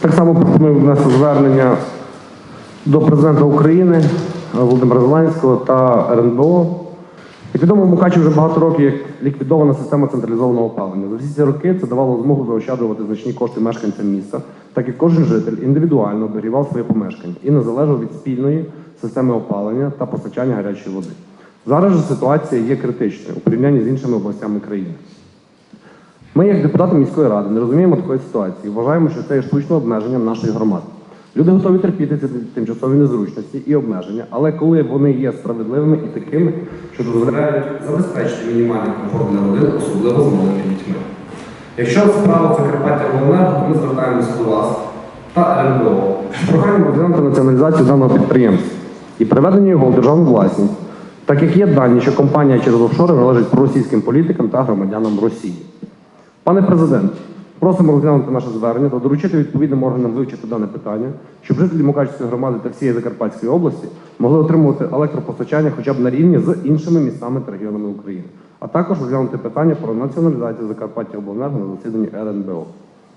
Так само пропоную внести звернення до президента України Володимира Зеленського та РНБО. Як відомо, в Мукачі вже багато років ліквідована система централізованого опалення. За всі ці роки це давало змогу заощаджувати значні кошти мешканцям міста, так як кожен житель індивідуально обігрівав своє помешкання і не залежав від спільної системи опалення та постачання гарячої води. Зараз же ситуація є критичною у порівнянні з іншими областями країни. Ми, як депутати міської ради, не розуміємо такої ситуації. Вважаємо, що це є штучним обмеженням нашої громади. Люди готові терпіти ці тимчасові незручності і обмеження, але коли вони є справедливими і такими, що дозволяють забезпечити мінімальний комфорт для родин, особливо з малими дітьми. Якщо справа Закарпаття то ми звертаємося до вас та РНБО з проханням розглянути націоналізацію даного підприємства і приведення його в державну власність, так як є дані, що компанія через офшори належить проросійським політикам та громадянам Росії. Пане президент, просимо розглянути наше звернення та доручити відповідним органам вивчити дане питання, щоб жителі Мукачівської громади та всієї Закарпатської області могли отримувати електропостачання хоча б на рівні з іншими містами та регіонами України, а також розглянути питання про націоналізацію Закарпаття Обленерго на засіданні РНБО.